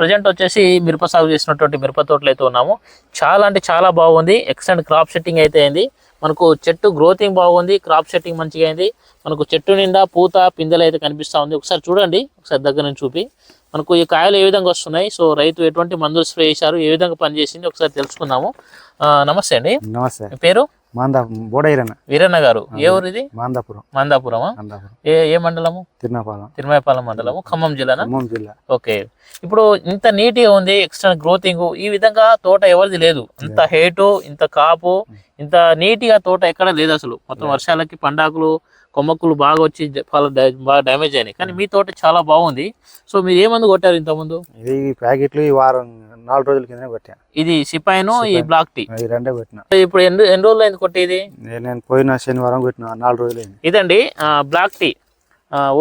Present వచ్చేసి మిరప సాగు చేసినటువంటి మిరప తోటలు అయితే ఉన్నాము. చాలా అంటే చాలా బాగుంది. ఎక్సలెంట్ క్రాప్ సెట్టింగ్ అయితే అయింది. మనకు చెట్టు గ్రోతింగ్ బాగుంది. క్రాప్ సెట్టింగ్ మంచిగా అయింది. మనకు చెట్టు నిండా పూత పిందెలు అయితే కనిపిస్తూ ఉంది. ఒకసారి చూడండి. ఒకసారి దగ్గర నుంచి చూపి. మనకు ఈ కాయలు ఏ విధంగా వస్తున్నాయి? సో రైతు ఎటువంటి మందులు స్ప్రే చేశారు? ఏ విధంగా పనిచేసింది? ఒకసారి తెలుసుకుందాము. నమస్తే అండి. నమస్తే. పేరు? మాందా బోడైరన్న. వీరన్న గారు. ఏ ఊరు ఇది? మాందాపురం. మాందాపురం. ఏ ఏ మండలము? తిరునాపాలెం. తిరుమలపాలెం మండలము ఖమ్మం జిల్లానా? ఖమ్మం జిల్లా. ఓకే. ఇప్పుడు ఇంత నీట్గా ఉంది ఎక్స్ట్రా గ్రోతింగ్ ఈ విధంగా తోట ఎవరిది లేదు. ఇంత హేటు ఇంత కాపు ఇంత నీట్గా తోట ఎక్కడ లేదు అసలు. మొత్తం వర్షాలకి పండాకులు కొమ్మక్కులు బాగా వచ్చి చాలా బాగా డ్యామేజ్ అయినాయి. కానీ మీ తోట చాలా బాగుంది. సో మీరు ఏ మందు కొట్టారు ఇంతకుముందు? ఇది ఈ ప్యాకెట్లు ఈ వారం నాలుగు రోజుల కింద కొట్టా. ఇది సిపాయిను ఈ బ్లాక్ టీ? రెండే కొట్టిన. ఇప్పుడు ఎన్ని ఎన్ని రోజులు అయింది కొట్టేది? నేను పోయిన శనివారం కొట్టిన నాలుగు రోజులు అయింది. ఇదండి black tea.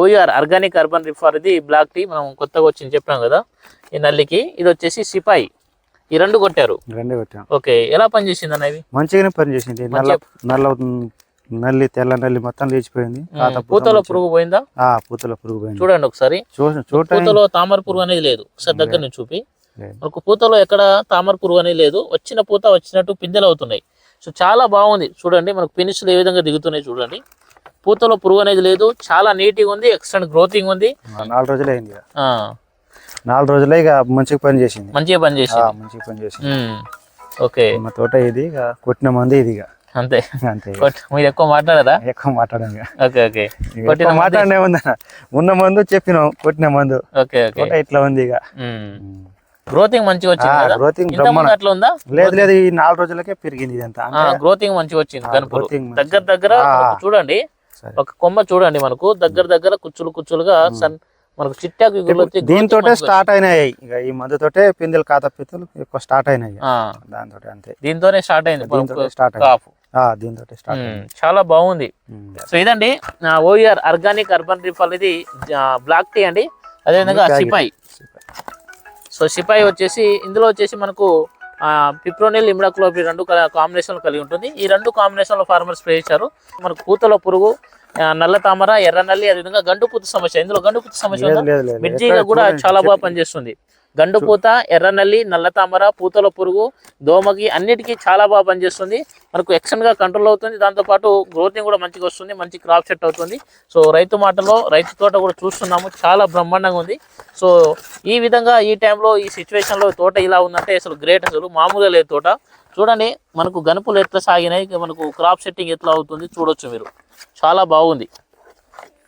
Or organic urban రిఫార్ ఇది బ్లాక్ టీ మనం కొత్తగా వచ్చింది చెప్పాం కదా ఈ నల్లికి. ఇది వచ్చేసి సిపాయి. ఈ రెండు కొట్టారు? రెండే కొట్టాం. ఓకే ఎలా పనిచేసింది అన్న ఇవి మంచిగానే పని చేసింది. నల్ల నల్ల నల్లి తెల్ల నల్లి మొత్తం లేచిపోయింది. పూతలో పురుగు పోయిందా? ఆ పూతల పురుగు పోయింది. చూడండి ఒకసారి. పూతలో తామర పురుగు అనేది లేదు. ఒకసారి దగ్గర నుంచి చూపి. మనకు పూతలో ఎక్కడ తామర పురుగు అనేది లేదు. వచ్చిన పూత వచ్చినట్టు పిందెలు అవుతున్నాయి. సో చాలా బాగుంది. చూడండి మనకు ఫినిష్లు ఏ విధంగా దిగుతున్నాయి చూడండి. పూతలో పురుగు అనేది లేదు. చాలా నీట్గా ఉంది. ఎక్స్టెంట్ గ్రోతింగ్ ఉంది. నాలుగు రోజులు అయింది నాలుగు రోజులే ఇక మంచిగా పని చేసింది. మంచిగా ఆ, పనిచేసింది మంచిగా పని చేసింది. Um, okay. మా తోట ఇది ఇక కొట్టిన మంది ఇది ఇక. అంతే. అంతే. మీరు ఎక్కువ మాట్లాడరా? ఎక్కువ మాట్లాడాం ఓకే ఓకే. కొట్టిన మాట్లాడనే ఉన్న మందు చెప్పినాం కొట్టిన మందు. Okay okay. తోట ఇట్లా ఉంది ఇక. గ్రోతింగ్ మంచిగా వచ్చింది ముందు అట్లా ఉందా? లేదు లేదు ఈ నాలుగు రోజులకే పెరిగింది ఇదంతా. గ్రోతింగ్ మంచిగా వచ్చింది మంచిగా దగ్గర దగ్గర చూడండి. ఒక కొమ్మ చూడండి మనకు. దగ్గర దగ్గర కుచ్చులు కుచ్చులుగా సన్ మనకు చిట్టాకు దీంతో స్టార్ట్ అయినాయి. ఇక ఈ మందుతోటే పిందెలు కాత పిత్తలు ఎక్కువ స్టార్ట్ అయినాయి దాంతో అంతే. దీంతోనే స్టార్ట్ అయింది స్టార్ట్ దీంతో స్టార్ట్ చాలా బాగుంది. సో ఇదండి ఓఆర్ ఆర్గానిక్ అర్బన్ రిఫల్ ఇది బ్లాక్ టీ అండి. అదేవిధంగా. సిపాయి. సో సిపాయి వచ్చేసి ఇందులో వచ్చేసి మనకు పిప్రోనిల్ ఇమ్డాక్లోపి రెండు కాంబినేషన్ కలిగి ఉంటుంది. ఈ రెండు కాంబినేషన్లో ఫార్మర్ స్ప్రే చేశారు. మనకు పూతలో పురుగు నల్ల తామర ఎర్ర నల్లి అదేవిధంగా గండు పూత సమస్య. ఇందులో గండు పూత సమస్య మిర్చిగా కూడా చాలా బాగా పనిచేస్తుంది. గండు పూత ఎర్ర నల్లి నల్ల తామర పూతల పురుగు దోమకి అన్నిటికీ చాలా బాగా పనిచేస్తుంది. మనకు ఎక్షన్గా కంట్రోల్ అవుతుంది. దాంతోపాటు గ్రోతింగ్ కూడా మంచిగా వస్తుంది మంచి క్రాప్ సెట్ అవుతుంది. సో రైతు మాటలో రైతు తోట కూడా చూస్తున్నాము. చాలా బ్రహ్మాండంగా ఉంది. సో ఈ విధంగా ఈ టైంలో ఈ సిచ్యువేషన్లో తోట ఇలా ఉందంటే అసలు గ్రేట్ అసలు. మామూలుగా లేదు తోట. చూడండి మనకు గనుపులు ఎట్లా సాగినాయి మనకు క్రాప్ సెట్టింగ్ ఎట్లా అవుతుంది చూడొచ్చు మీరు. చాలా బాగుంది.